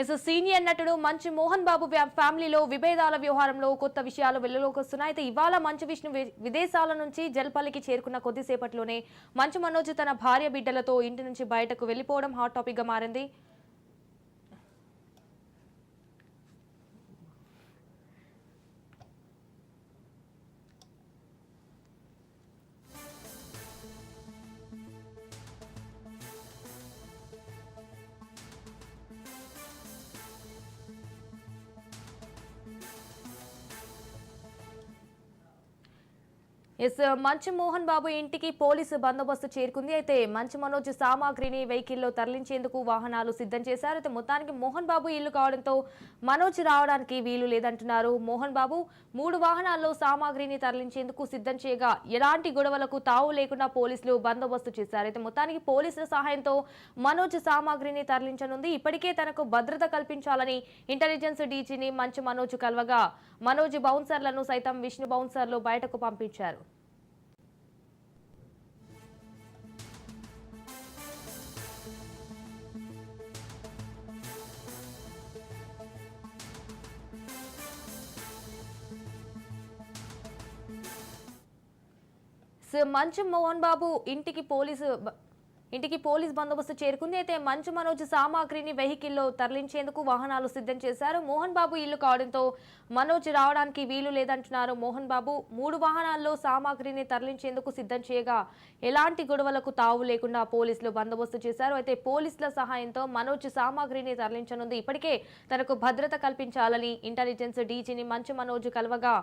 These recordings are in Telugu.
ఎస్ సీనియర్ నటుడు మంచు మోహన్ బాబు ఫ్యామిలీలో విభేదాల వ్యవహారంలో కొత్త విషయాలు వెలుగులోకి వస్తున్నాయి అయితే ఇవాళ మంచు విష్ణు విదేశాల నుంచి జల్పల్లికి చేరుకున్న కొద్దిసేపట్లోనే మంచు మనోజ్ తన భార్య బిడ్డలతో ఇంటి నుంచి బయటకు వెళ్ళిపోవడం హాట్ టాపిక్గా మారింది. ఎస్ మంచు మోహన్ బాబు ఇంటికి పోలీసు బందోబస్తు చేరుకుంది. అయితే మంచు మనోజ్ సామాగ్రిని వెహికల్లో తరలించేందుకు వాహనాలు సిద్ధం చేశారు. అయితే మొత్తానికి మోహన్ బాబు ఇల్లు కావడంతో మనోజ్ రావడానికి వీలు లేదంటున్నారు. మోహన్ బాబు మూడు వాహనాల్లో సామాగ్రిని తరలించేందుకు సిద్ధం చేయగా ఎలాంటి గొడవలకు తావు లేకుండా పోలీసులు బందోబస్తు చేశారు. అయితే మొత్తానికి పోలీసుల సహాయంతో మనోజ్ సామాగ్రిని తరలించనుంది. ఇప్పటికే తనకు భద్రత కల్పించాలని ఇంటెలిజెన్స్ డీజీని మంచు మనోజ్ కలవగా మనోజ్ బౌన్సర్లను సైతం విష్ణు బౌన్సర్లు బయటకు పంపించారు. మంచు మోహన్ బాబు ఇంటికి పోలీసు ఇంటికి పోలీస్ బందోబస్తు చేరుకుంది. అయితే మంచు మనోజ్ సామాగ్రిని వెహికల్లో తరలించేందుకు వాహనాలు సిద్ధం చేశారు. మోహన్ బాబు ఇల్లు కావడంతో మనోజ్ రావడానికి వీలు లేదంటున్నారు మోహన్ బాబు. మూడు వాహనాల్లో సామాగ్రిని తరలించేందుకు సిద్ధం చేయగా ఎలాంటి గొడవలకు తావు లేకుండా పోలీసులు బందోబస్తు చేశారు. అయితే పోలీసుల సహాయంతో మనోజ్ సామాగ్రిని తరలించనుంది. ఇప్పటికే తనకు భద్రత కల్పించాలని ఇంటెలిజెన్స్ డీజీని మంచు మనోజ్ కలవగా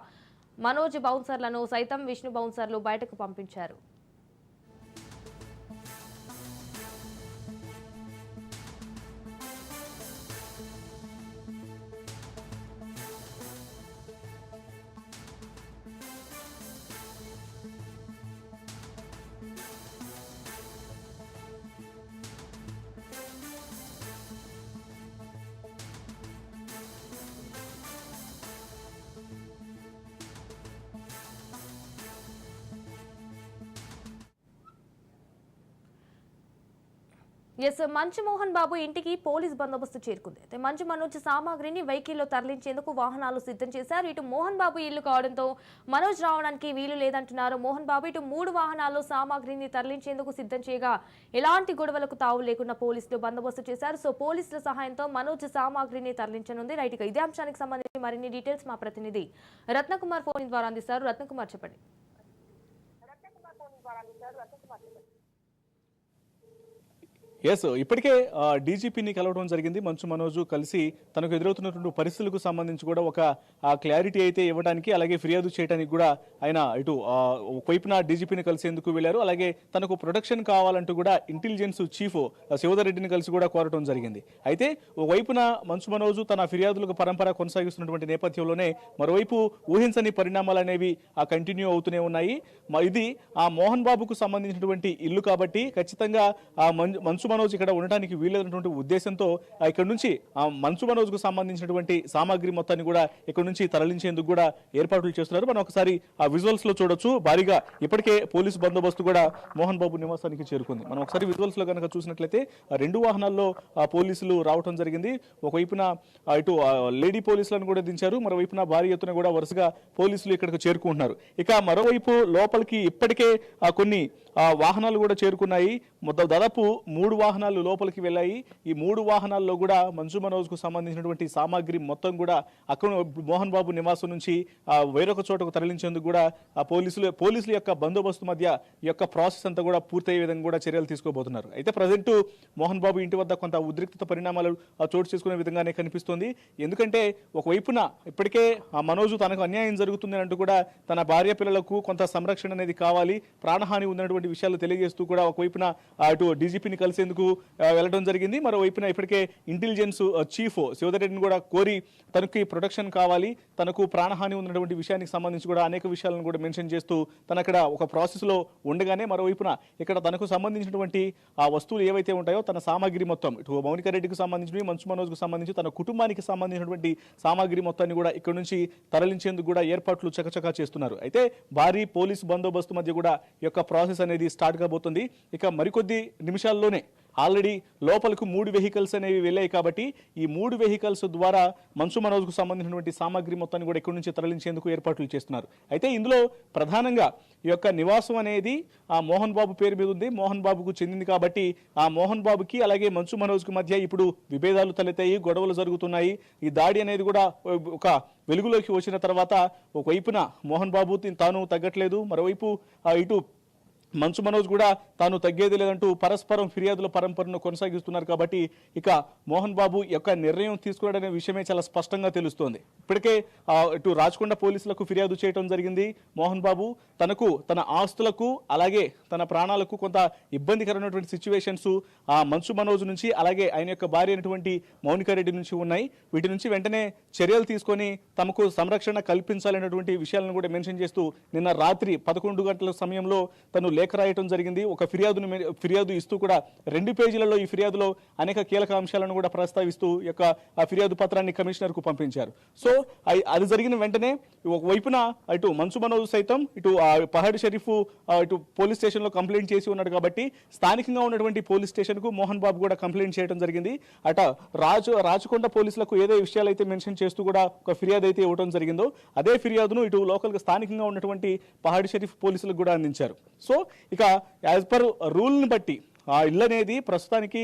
మనోజ్ బౌన్సర్లను సైతం విష్ణు బౌన్సర్లు బయటకు పంపించారు. ఎస్ మంచు మోహన్ బాబు ఇంటికి పోలీస్ బందోబస్తు చేరుకుంది. అయితే మంచు మనోజ్ సామాగ్రిని వెహికల్లో తరలించేందుకు వాహనాలు సిద్ధం చేశారు. ఇటు మోహన్ బాబు ఇల్లు కావడంతో మనోజ్ రావడానికి వీలు లేదంటున్నారు. మోహన్ బాబు ఇటు మూడు వాహనాల్లో సామాగ్రిని తరలించేందుకు సిద్ధం చేయగా ఎలాంటి గొడవలకు తావు లేకుండా పోలీసులు బందోబస్తు చేశారు. సో పోలీసుల సహాయంతో మనోజ్ సామాగ్రిని తరలించనుంది. రైట్ ఇదే అంశానికి సంబంధించి మరిన్ని డీటెయిల్స్ మా ప్రతినిధి రత్నకుమార్ ఫోన్ ద్వారా అందిస్తారు. రత్నకుమార్ చెప్పండి. ఎస్ ఇప్పటికే డీజీపీని కలవడం జరిగింది. మంచు మనోజు కలిసి తనకు ఎదురవుతున్నటువంటి పరిస్థితులకు సంబంధించి కూడా ఒక క్లారిటీ అయితే ఇవ్వడానికి అలాగే ఫిర్యాదు చేయడానికి కూడా ఆయన ఇటు ఆ, ఒకవైపున డీజీపీని కలిసేందుకు వెళ్ళారు. అలాగే తనకు ప్రొటెక్షన్ కావాలంటూ కూడా ఇంటెలిజెన్స్ చీఫ్ శివధర్ రెడ్డిని కలిసి కూడా కోరటం జరిగింది. అయితే ఒకవైపున మంచు మనోజు తన ఫిర్యాదులకు పరంపర కొనసాగిస్తున్నటువంటి నేపథ్యంలోనే మరోవైపు ఊహించని పరిణామాలు అనేవి ఆ కంటిన్యూ అవుతూనే ఉన్నాయి. ఇది ఆ మోహన్ బాబుకు సంబంధించినటువంటి ఇల్లు కాబట్టి ఖచ్చితంగా ఆ మంచు మనోజ్ ఇక్కడ ఉండడానికి వీలైనటువంటి ఉద్దేశంతో ఇక్కడ నుంచి ఆ మంచు మనోజ్కు సంబంధించినటువంటి సామాగ్రి మొత్తాన్ని కూడా ఇక్కడ నుంచి తరలించేందుకు కూడా ఏర్పాట్లు చేస్తున్నారు. మనం ఒకసారి ఆ విజువల్స్లో చూడొచ్చు. భారీగా ఇప్పటికే పోలీసు బందోబస్తు కూడా మోహన్ బాబు నివాసానికి చేరుకుంది. మనం ఒకసారి విజువల్స్లో కనుక చూసినట్లయితే రెండు వాహనాల్లో ఆ పోలీసులు రావటం జరిగింది. ఒకవైపున ఇటు లేడీ పోలీసులను కూడా దించారు. మరోవైపున భారీ ఎత్తున కూడా వరుసగా పోలీసులు ఇక్కడికి చేరుకుంటున్నారు ఇక మరోవైపు లోపలికి ఇప్పటికే కొన్ని వాహనాలు కూడా చేరుకున్నాయి. దాదాపు మూడు వాహనాలు లోపలికి వెళ్ళాయి. ఈ మూడు వాహనాల్లో కూడా మంజు మనోజ్కు సంబంధించినటువంటి సామాగ్రి మొత్తం కూడా అక్కడ మోహన్ బాబు నివాసం నుంచి వేరొక చోటకు తరలించేందుకు కూడా ఆ పోలీసులు పోలీసుల యొక్క బందోబస్తు మధ్య ఈ యొక్క ప్రాసెస్ అంతా కూడా పూర్తయ్యే విధంగా కూడా చర్యలు తీసుకోబోతున్నారు. అయితే ప్రజెంట్ మోహన్ బాబు ఇంటి వద్ద కొంత ఉద్రిక్తత పరిణామాలు చోటు చేసుకునే విధంగానే కనిపిస్తోంది. ఎందుకంటే ఒకవైపున ఇప్పటికే ఆ మనోజు తనకు అన్యాయం జరుగుతుంది అంటూ కూడా తన భార్య పిల్లలకు కొంత సంరక్షణ అనేది కావాలి. ప్రాణహాని ఉన్నటువంటి విషయాలు తెలియజేస్తూ కూడా ఒకవైపున అటు డీజీపీని కలిసేందుకు ముందుకు వెళ్ళడం జరిగింది. మరోవైపున ఇప్పటికే ఇంటెలిజెన్స్ చీఫ్ శివధరెడ్డిని కూడా కోరి తనకి ప్రొటెక్షన్ కావాలి. తనకు ప్రాణహాని ఉన్నటువంటి విషయానికి సంబంధించి కూడా అనేక విషయాలను కూడా మెన్షన్ చేస్తూ తన అక్కడ ఒక ప్రాసెస్లో ఉండగానే మరోవైపున ఇక్కడ తనకు సంబంధించినటువంటి ఆ వస్తువులు ఏవైతే ఉంటాయో తన సామాగ్రి మొత్తం ఇటు మౌనికారెడ్డికి సంబంధించినవి మంచు మనోజ్కు సంబంధించి తన కుటుంబానికి సంబంధించినటువంటి సామాగ్రి మొత్తాన్ని కూడా ఇక్కడ నుంచి తరలించేందుకు కూడా ఏర్పాట్లు చకచకా చేస్తున్నారు. అయితే భారీ పోలీస్ బందోబస్తు మధ్య కూడా ఈ యొక్క ప్రాసెస్ అనేది స్టార్ట్ కాబోతుంది. ఇక మరికొద్ది నిమిషాల్లోనే ఆల్రెడీ లోపలకు మూడు వెహికల్స్ అనేవి వెళ్ళాయి కాబట్టి ఈ మూడు వెహికల్స్ ద్వారా మంచు మనోజ్కు సంబంధించినటువంటి సామాగ్రి మొత్తాన్ని కూడా ఇక్కడి నుంచి తరలించేందుకు ఏర్పాట్లు చేస్తున్నారు. అయితే ఇందులో ప్రధానంగా ఈ యొక్క నివాసం అనేది ఆ మోహన్ బాబు పేరు మీద ఉంది. మోహన్ బాబుకు చెందింది కాబట్టి ఆ మోహన్ బాబుకి అలాగే మంచు మనోజ్కి మధ్య ఇప్పుడు విభేదాలు తలెత్తాయి గొడవలు జరుగుతున్నాయి. ఈ దాడి అనేది కూడా ఒక వెలుగులోకి వచ్చిన తర్వాత ఒకవైపున మోహన్ బాబు తాను తగ్గట్లేదు. మరోవైపు ఇటు మంచు మనోజ్ కూడా తాను తగ్గేది లేదంటూ పరస్పరం ఫిర్యాదుల పరంపరను కొనసాగిస్తున్నారు కాబట్టి ఇక మోహన్ బాబు యొక్క నిర్ణయం తీసుకోవడనే విషయమే చాలా స్పష్టంగా తెలుస్తోంది. ఇప్పటికే ఇటు రాచకొండ పోలీసులకు ఫిర్యాదు చేయడం జరిగింది మోహన్ బాబు. తనకు తన ఆస్తులకు అలాగే తన ప్రాణాలకు కొంత ఇబ్బందికరమైనటువంటి సిచ్యువేషన్స్ ఆ మంచు మనోజ్ నుంచి అలాగే ఆయన యొక్క భార్య అయినటువంటి మౌనికారెడ్డి నుంచి ఉన్నాయి. వీటి నుంచి వెంటనే చర్యలు తీసుకొని తమకు సంరక్షణ కల్పించాలనేటువంటి విషయాలను కూడా మెన్షన్ చేస్తూ నిన్న రాత్రి పదకొండు గంటల సమయంలో తను లేఖ రాయటం జరిగింది. ఒక ఫిర్యాదును ఫిర్యాదు ఇస్తూ కూడా రెండు పేజీలలో ఈ ఫిర్యాదులో అనేక కీలక అంశాలను కూడా ప్రస్తావిస్తూ యొక్క ఆ ఫిర్యాదు పత్రాన్ని కమిషనర్కు పంపించారు. సో అది జరిగిన వెంటనే ఒక వైపున ఇటు మన్సు మనోజ్ సైతం ఇటు ఆ పహాడ్ షరీఫ్ ఇటు పోలీస్ స్టేషన్లో కంప్లైంట్ చేసి ఉన్నాడు కాబట్టి స్థానికంగా ఉన్నటువంటి పోలీస్ స్టేషన్కు మోహన్ బాబు కూడా కంప్లైంట్ చేయడం జరిగింది. అట రాజు రాచకొండ పోలీసులకు ఏదే విషయాలు అయితే మెన్షన్ చేస్తూ కూడా ఒక ఫిర్యాదు అయితే ఇవ్వడం జరిగిందో అదే ఫిర్యాదును ఇటు లోకల్గా స్థానికంగా ఉన్నటువంటి పహాడ్ షరీఫ్ పోలీసులకు కూడా అందించారు. సో ఇక యాజ్ పర్ రూల్ని బట్టి ఆ ఇల్లు అనేది ప్రస్తుతానికి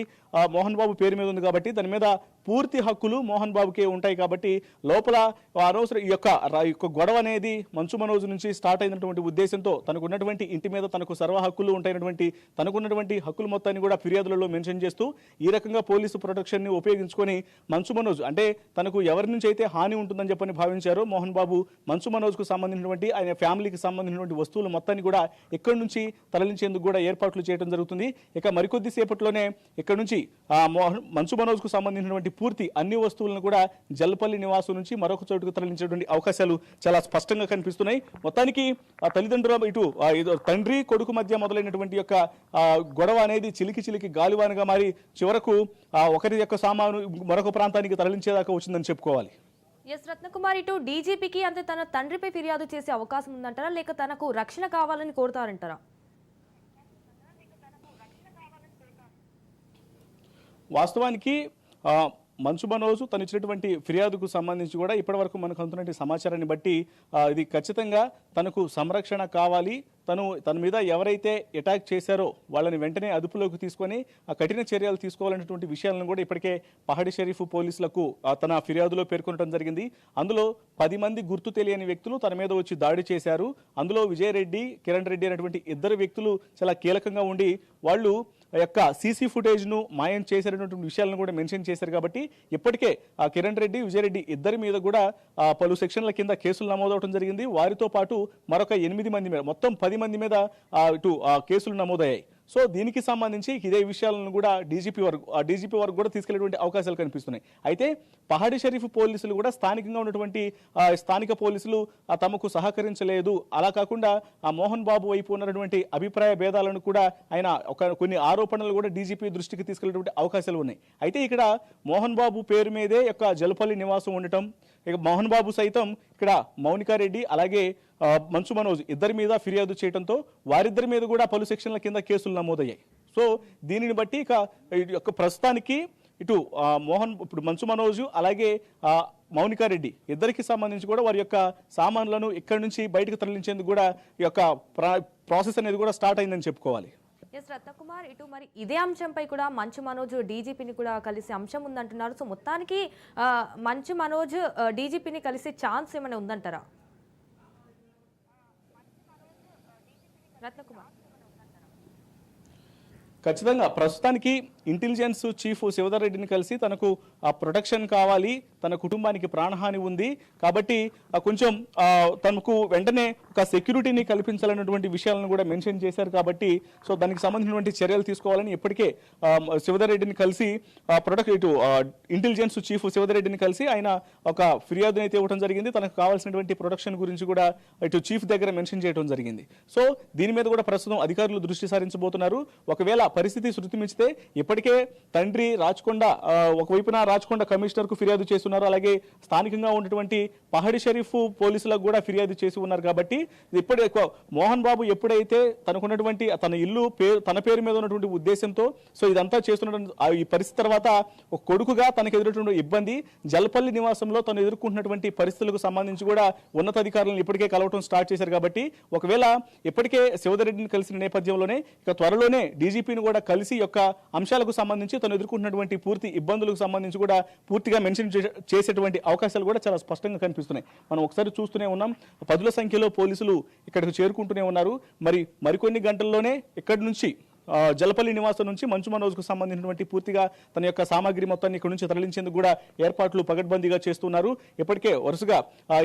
మోహన్ బాబు పేరు మీద ఉంది కాబట్టి దాని మీద పూర్తి హక్కులు మోహన్ బాబుకే ఉంటాయి కాబట్టి లోపల అనవసర ఈ యొక్క ఈ యొక్క గొడవ అనేది మంచు మనోజ్ నుంచి స్టార్ట్ అయినటువంటి ఉద్దేశంతో తనకున్నటువంటి ఇంటి మీద తనకు సర్వ హక్కులు ఉంటాయినటువంటి తనకున్నటువంటి హక్కులు మొత్తాన్ని కూడా ఫిర్యాదులలో మెన్షన్ చేస్తూ ఈ రకంగా పోలీసు ప్రొటెక్షన్ని ఉపయోగించుకొని మంచు మనోజ్ అంటే తనకు ఎవరి నుంచి అయితే హాని ఉంటుందని చెప్పని భావించారో మోహన్ బాబు మంచు మనోజ్కు సంబంధించినటువంటి ఆయన ఫ్యామిలీకి సంబంధించినటువంటి వస్తువులు మొత్తాన్ని కూడా ఇక్కడి నుంచి తరలించేందుకు కూడా ఏర్పాట్లు చేయడం జరుగుతుంది. ఇక మరికొద్ది సేపట్లోనే ఇక్కడ నుంచి ఆ మోహన్ మంచు మనోజ్కు సంబంధించినటువంటి పూర్తి అన్ని వస్తువులను కూడా జల్పల్లి నివాసం నుంచి మరొక చోటుకు తరలించేటువంటి అవకాశాలు చాలా స్పష్టంగా కనిపిస్తున్నాయి. మొత్తానికి ఆ తల్లిదండ్రుల ఇటు తండ్రి కొడుకు మధ్య మొదలైనటువంటి యొక్క గొడవ అనేది చిలికి చిలికి గాలివానగా మారి చివరకు ఒకరి యొక్క సామాను మరొక ప్రాంతానికి తరలించేదాకా వచ్చిందని చెప్పుకోవాలి. ఎస్ రత్నకుమార్ ఇటు డీజీపీకి అంటే తన తండ్రిపై ఫిర్యాదు చేసే అవకాశం ఉందంటారా? లేక తనకు రక్షణ కావాలని కోరుతారంటారా? వాస్తవానికి మంచు మనోజు తను ఇచ్చినటువంటి ఫిర్యాదుకు సంబంధించి కూడా ఇప్పటివరకు మనకు అందుతున్నటువంటి సమాచారాన్ని బట్టి ఇది ఖచ్చితంగా తనకు సంరక్షణ కావాలి. తను తన మీద ఎవరైతే అటాక్ చేశారో వాళ్ళని వెంటనే అదుపులోకి తీసుకొని ఆ కఠిన చర్యలు తీసుకోవాలనేటువంటి విషయాలను కూడా ఇప్పటికే పహాడి షరీఫ్ పోలీసులకు తన ఫిర్యాదులో పేర్కొనడం జరిగింది. అందులో పది మంది గుర్తు తెలియని వ్యక్తులు తన మీద వచ్చి దాడి చేశారు. అందులో విజయరెడ్డి కిరణ్ రెడ్డి అనేటువంటి ఇద్దరు వ్యక్తులు చాలా కీలకంగా ఉండి వాళ్ళు యొక్క సీసీ ఫుటేజ్ను మాయం చేసినటువంటి విషయాలను కూడా మెన్షన్ చేశారు కాబట్టి ఇప్పటికే ఆ కిరణ్ రెడ్డి విజయరెడ్డి ఇద్దరి మీద కూడా పలు సెక్షన్ల కింద కేసులు నమోదవడం జరిగింది. వారితో పాటు మరొక ఎనిమిది మంది మీద మొత్తం పది మంది మీద ఇటు ఆ కేసులు నమోదయ్యాయి. సో దీనికి సంబంధించి ఇదే విషయాలను కూడా డీజీపీ వరకు ఆ డీజీపీ వరకు కూడా తీసుకెళ్ళేటువంటి అవకాశాలు కనిపిస్తున్నాయి. అయితే పహాడి షరీఫ్ పోలీసులు కూడా స్థానికంగా ఉన్నటువంటి స్థానిక పోలీసులు తమకు సహకరించలేదు. అలా కాకుండా ఆ మోహన్ బాబు వైపు ఉన్నటువంటి అభిప్రాయ భేదాలను కూడా ఆయన ఒక కొన్ని ఆరోపణలు కూడా డీజీపీ దృష్టికి తీసుకెళ్ళేటువంటి అవకాశాలు ఉన్నాయి. అయితే ఇక్కడ మోహన్ బాబు పేరు మీదే యొక్క జలపల్లి నివాసం ఉండటం ఇక మోహన్ బాబు సైతం ఇక్కడ మౌనికారెడ్డి అలాగే మంచు మనోజ్ ఇద్దరి మీద ఫిర్యాదు చేయడంతో వారిద్దరి మీద కూడా పలు సెక్షన్ల కింద కేసులు నమోదయ్యాయి. సో దీనిని బట్టి ఇక యొక్క ప్రస్తుతానికి ఇటు మోహన్ ఇప్పుడు మంచు మనోజు అలాగే మౌనికారెడ్డి ఇద్దరికి సంబంధించి కూడా వారి యొక్క సామాన్లను ఇక్కడి నుంచి బయటకు తరలించేందుకు కూడా ఈ యొక్క ప్రాసెస్ అనేది కూడా స్టార్ట్ అయిందని చెప్పుకోవాలి. ఎస్ రత్నకుమార్ ఇటు మరి ఇదే అంశంపై కూడా మంచు మనోజ్ డీజీపీని కూడా కలిసే అంశం ఉందంటున్నారు. సో మొత్తానికి మంచు మనోజ్ డీజీపీని కలిసే ఛాన్స్ ఏమైనా ఉందంటారా? రత్నకుమార్. ఖచ్చితంగా ప్రస్తుతానికి ఇంటెలిజెన్స్ చీఫ్ శివధర్ రెడ్డిని కలిసి తనకు ఆ ప్రొటెక్షన్ కావాలి తన కుటుంబానికి ప్రాణహాని ఉంది. కాబట్టి కొంచెం తనకు వెంటనే ఒక సెక్యూరిటీని కల్పించాలన్నటువంటి విషయాలను కూడా మెన్షన్ చేశారు కాబట్టి సో దానికి సంబంధించినటువంటి చర్యలు తీసుకోవాలని ఇప్పటికే ఆ, శివధర్ రెడ్డిని కలిసి ఆ, ప్రొటెక్ట్ ఇటు ఇంటెలిజెన్స్ చీఫ్ శివధర్ రెడ్డిని కలిసి ఆయన ఒక ఫిర్యాదుని అయితే ఇవ్వడం జరిగింది. తనకు కావాల్సినటువంటి ప్రొటెక్షన్ గురించి కూడా ఇటు చీఫ్ దగ్గర మెన్షన్ చేయడం జరిగింది. సో దీని మీద కూడా ప్రస్తుతం అధికారులు దృష్టి సారించబోతున్నారు. ఒకవేళ పరిస్థితి శృతి మించితే ఇప్పటి ఇప్పటికే తండ్రి రాచకొండ ఒకవైపున రాచకొండ కమిషనర్కు ఫిర్యాదు చేస్తున్నారు. అలాగే స్థానికంగా ఉన్నటువంటి పహడి షరీఫ్ పోలీసులకు కూడా ఫిర్యాదు చేసి ఉన్నారు కాబట్టి ఇప్పటి మోహన్ బాబు ఎప్పుడైతే తనకున్నటువంటి తన ఇల్లు పేరు తన పేరు మీద ఉన్నటువంటి ఉద్దేశంతో సో ఇదంతా చేస్తున్న ఈ పరిస్థితి తర్వాత ఒక కొడుకుగా తనకు ఎదురటువంటి ఇబ్బంది జల్పల్లి నివాసంలో తను ఎదుర్కొంటున్నటువంటి పరిస్థితులకు సంబంధించి కూడా ఉన్నతాధికారులను ఇప్పటికే కలవటం స్టార్ట్ చేశారు కాబట్టి ఒకవేళ ఇప్పటికే శివధరెడ్డిని కలిసిన నేపథ్యంలోనే ఇక త్వరలోనే డీజీపీని కూడా కలిసి యొక్క అంశాలు అంశాలకు సంబంధించి తను ఎదుర్కొంటున్నటువంటి పూర్తి ఇబ్బందులకు సంబంధించి కూడా పూర్తిగా మెన్షన్ చేసేటువంటి అవకాశాలు కూడా చాలా స్పష్టంగా కనిపిస్తున్నాయి. మనం ఒకసారి చూస్తూనే ఉన్నాం. పదుల సంఖ్యలో పోలీసులు ఇక్కడికి చేరుకుంటూనే ఉన్నారు. మరి మరికొన్ని గంటల్లోనే ఇక్కడి నుంచి జలపల్లి నివాసం నుంచి మంచు మనోజ్కు సంబంధించినటువంటి పూర్తిగా తన యొక్క సామాగ్రి మొత్తాన్ని ఇక్కడ నుంచి తరలించేందుకు కూడా ఏర్పాట్లు పగడ్బందీగా చేస్తున్నారు. ఇప్పటికే వరుసగా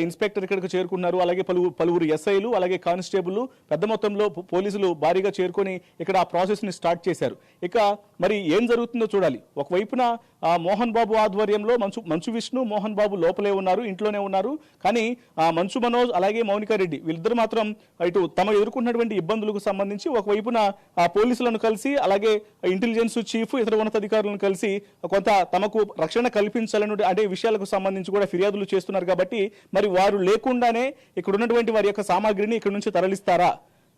ఇన్స్పెక్టర్ ఇక్కడికి చేరుకున్నారు అలాగే పలువురు పలువురు ఎస్ఐలు అలాగే కానిస్టేబుల్ పెద్ద మొత్తంలో పోలీసులు భారీగా చేరుకొని ఇక్కడ ఆ ప్రాసెస్ని స్టార్ట్ చేశారు. ఇక మరి ఏం జరుగుతుందో చూడాలి. ఒకవైపున మోహన్ బాబు ఆధ్వర్యంలో మంచు మంచు విష్ణు మోహన్ బాబు లోపలే ఉన్నారు ఇంట్లోనే ఉన్నారు. కానీ ఆ, మంచు మనోజ్ అలాగే మౌనికా రెడ్డి వీళ్ళిద్దరు మాత్రం ఇటు తమ ఎదుర్కొన్నటువంటి ఇబ్బందులకు సంబంధించి ఒకవైపున ఆ పోలీసులను కలిసి అలాగే ఇంటెలిజెన్స్ చీఫ్ ఇతర ఉన్నతాధికారులను కలిసి కొంత తమకు రక్షణ కల్పించాలని అంటే విషయాలకు సంబంధించి కూడా ఫిర్యాదులు చేస్తున్నారు. కాబట్టి మరి వారు లేకుండానే ఇక్కడ ఉన్నటువంటి వారి యొక్క సామాగ్రిని ఇక్కడ నుంచి తరలిస్తారా?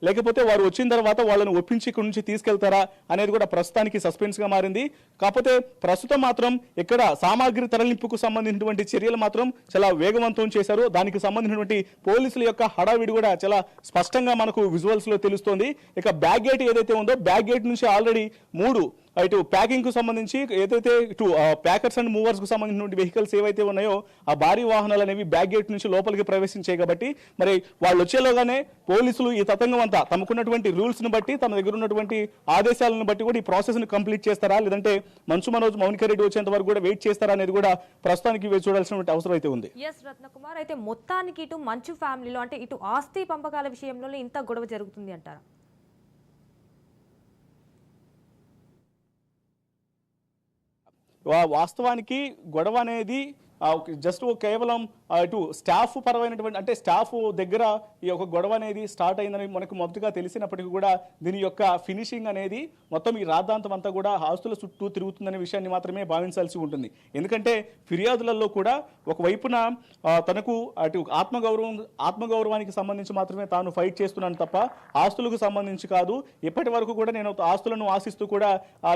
లేకపోతే వారు వచ్చిన తర్వాత వాళ్ళని ఒప్పించి ఇక్కడి నుంచి తీసుకెళ్తారా అనేది కూడా ప్రస్తుతానికి సస్పెన్స్గా మారింది. కాకపోతే ప్రస్తుతం మాత్రం ఇక్కడ సామాగ్రి తరలింపుకు సంబంధించినటువంటి చర్యలు మాత్రం చాలా వేగవంతం చేశారు. దానికి సంబంధించినటువంటి పోలీసుల యొక్క హడావిడి కూడా చాలా స్పష్టంగా మనకు విజువల్స్లో తెలుస్తోంది. ఇక బ్యాగ్ గేట్ ఏదైతే ఉందో బ్యాగ్ గేట్ నుంచి ఆల్రెడీ మూడు ఇటు ప్యాకింగ్కు సంబంధించి ఏదైతే ఇటు ప్యాకర్స్ అండ్ మూవర్స్కు సంబంధించినటువంటి వెహికల్స్ ఏవైతే ఉన్నాయో ఆ భారీ వాహనాలు అనేవి బ్యాక్ గేట్ నుంచి లోపలికి ప్రవేశించాయి కాబట్టి మరి వాళ్ళు వచ్చేలోగానే పోలీసులు ఈ తతంగం అంతా తమకున్నటువంటి రూల్స్ను బట్టి తమ దగ్గర ఉన్నటువంటి ఆదేశాలను బట్టి కూడా ఈ ప్రాసెస్ను కంప్లీట్ చేస్తారా? లేదంటే మంచు మనోజ్ మౌనిక రెడ్డి వచ్చేంత వరకు కూడా వెయిట్ చేస్తారా అనేది కూడా ప్రస్తుతానికి వేచి చూడాల్సినటువంటి అవసరం అయితే ఉంది. ఎస్ రత్నకుమార్. అయితే మొత్తానికి ఇటు మంచు ఫ్యామిలీలో అంటే ఇటు ఆస్తి పంపకాల విషయంలో ఇంత గొడవ జరుగుతుంది అంటారా? వాస్తవానికి గొడవ అనేది జస్ట్ కేవలం ఇటు స్టాఫ్ పరమైనటువంటి అంటే స్టాఫ్ దగ్గర ఈ యొక్క గొడవ అనేది స్టార్ట్ అయిందని మనకు మొదటిగా తెలిసినప్పటికీ కూడా దీని యొక్క ఫినిషింగ్ అనేది మొత్తం ఈ రాద్ధాంతం అంతా కూడా ఆస్తుల చుట్టూ తిరుగుతుందనే విషయాన్ని మాత్రమే భావించాల్సి ఉంటుంది. ఎందుకంటే ఫిర్యాదులలో కూడా ఒకవైపున తనకు అటు ఆత్మగౌరవం ఆత్మగౌరవానికి సంబంధించి మాత్రమే తాను ఫైట్ చేస్తున్నాను తప్ప ఆస్తులకు సంబంధించి కాదు. ఇప్పటి వరకు కూడా నేను ఆస్తులను ఆశిస్తూ కూడా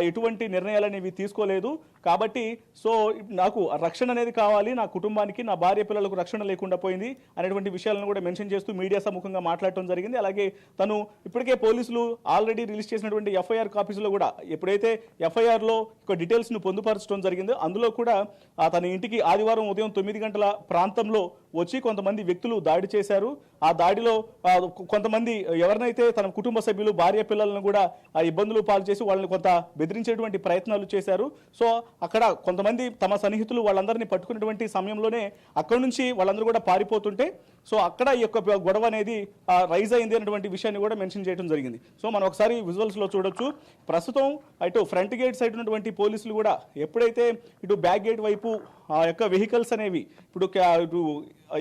ఎటువంటి నిర్ణయాలు అనేవి తీసుకోలేదు. కాబట్టి సో నాకు రక్షణ అనేది కావాలి నా కుటుంబానికి నా భార్య పిల్లలు పిల్లలకు రక్షణ లేకుండా పోయింది అనేటువంటి విషయాలను కూడా మెన్షన్ చేస్తూ మీడియా సముఖంగా మాట్లాడటం జరిగింది. అలాగే తను ఇప్పటికే పోలీసులు ఆల్రెడీ రిలీజ్ చేసినటువంటి ఎఫ్ఐఆర్ కాపీస్లో కూడా ఎప్పుడైతే ఎఫ్ఐఆర్లో ఒక డీటెయిల్స్ను పొందుపరచడం జరిగిందో అందులో కూడా తన ఇంటికి ఆదివారం ఉదయం తొమ్మిది గంటల ప్రాంతంలో వచ్చి కొంతమంది వ్యక్తులు దాడి చేశారు. ఆ దాడిలో కొంతమంది ఎవరినైతే తన కుటుంబ సభ్యులు భార్య పిల్లలను కూడా ఆ ఇబ్బందులు పాలు చేసి వాళ్ళని కొంత బెదిరించేటువంటి ప్రయత్నాలు చేశారు. సో అక్కడ కొంతమంది తమ సన్నిహితులు వాళ్ళందరినీ పట్టుకున్నటువంటి సమయంలోనే అక్కడి నుంచి వాళ్ళందరూ కూడా పారిపోతుంటే సో అక్కడ ఈ యొక్క గొడవ అనేది రైజ్ అయింది అనేటువంటి విషయాన్ని కూడా మెన్షన్ చేయడం జరిగింది. సో మనం ఒకసారి విజువల్స్లో చూడొచ్చు. ప్రస్తుతం అటు ఫ్రంట్ గేట్ సైడ్ ఉన్నటువంటి పోలీసులు కూడా ఎప్పుడైతే ఇటు బ్యాక్ గేట్ వైపు ఆ యొక్క వెహికల్స్ అనేవి ఇప్పుడు ఇటు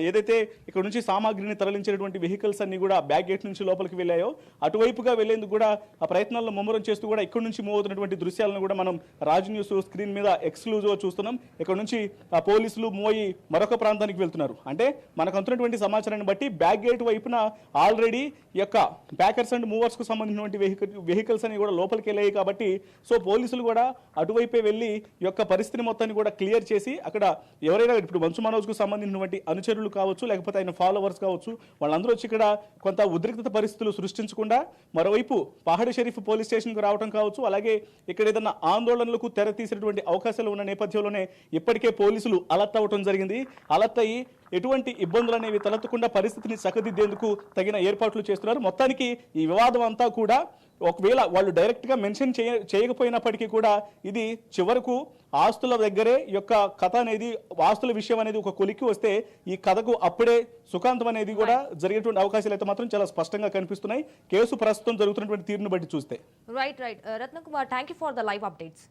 ఏదైతే ఇక్కడ నుంచి సామాగ్రిని తరలించేటువంటి వెహికల్స్ అన్ని కూడా బ్యాక్ గేట్ నుంచి లోపలికి వెళ్ళాయో అటువైపుగా వెళ్ళేందుకు కూడా ఆ ప్రయత్నాల్లో ముమ్మరం చేస్తూ కూడా ఇక్కడ నుంచి మూవ్ అవుతున్నటువంటి దృశ్యాలను కూడా మనం రాజు న్యూస్ స్క్రీన్ మీద ఎక్స్క్లూజివ్గా చూస్తున్నాం. ఇక్కడ నుంచి ఆ పోలీసులు మూవ్ అయ్యి మరొక ప్రాంతానికి వెళ్తున్నారు. అంటే మనకు అందుతున్నటువంటి సమాచారాన్ని బట్టి బ్యాక్ గేట్ వైపున ఆల్రెడీ యొక్క ప్యాకర్స్ అండ్ మూవర్స్కు సంబంధించినటువంటి వెహికల్ వెహికల్స్ అని కూడా లోపలికి వెళ్ళాయి కాబట్టి సో పోలీసులు కూడా అటువైపే వెళ్ళి యొక్క పరిస్థితిని మొత్తాన్ని కూడా క్లియర్ చేసి అక్కడ ఎవరైనా ఇప్పుడు మంచు మనోజ్కు సంబంధించినటువంటి అనుచరులు కావచ్చు లేకపోతే ఆయన ఫాలోవర్స్ కావచ్చు వాళ్ళందరూ వచ్చి ఇక్కడ కొంత ఉద్రిక్తత పరిస్థితులు సృష్టించకుండా మరోవైపు పహాడి షరీఫ్ పోలీస్ స్టేషన్కు రావడం కావచ్చు అలాగే ఇక్కడ ఏదైనా ఆందోళనలకు తెర తీసినటువంటి అవకాశాలు ఉన్న నేపథ్యంలోనే ఇప్పటికే పోలీసులు అలర్ట్ అవ్వడం జరిగింది. అలర్ట్ అయ్యి ఎటువంటి ఇబ్బందులు అనేవి తలెత్తకుండా పరిస్థితిని చక్కదిద్దేందుకు తగిన ఏర్పాట్లు చేస్తున్నారు. మొత్తానికి ఈ వివాదం అంతా కూడా ఒకవేళ వాళ్ళు డైరెక్ట్గా మెన్షన్ చేయ చేయకపోయినప్పటికీ కూడా ఇది చివరకు ఆస్తుల దగ్గరే యొక్క కథ అనేది ఆస్తుల విషయం అనేది ఒక కొలిక్కి వస్తే ఈ కథకు అప్పుడే సుఖాంతం అనేది కూడా జరిగేటువంటి అవకాశాలు అయితే మాత్రం చాలా స్పష్టంగా కనిపిస్తున్నాయి. కేసు ప్రస్తుతం జరుగుతున్నటువంటి తీరును బట్టి చూస్తే. Right right Ratnakumar thank you for the live updates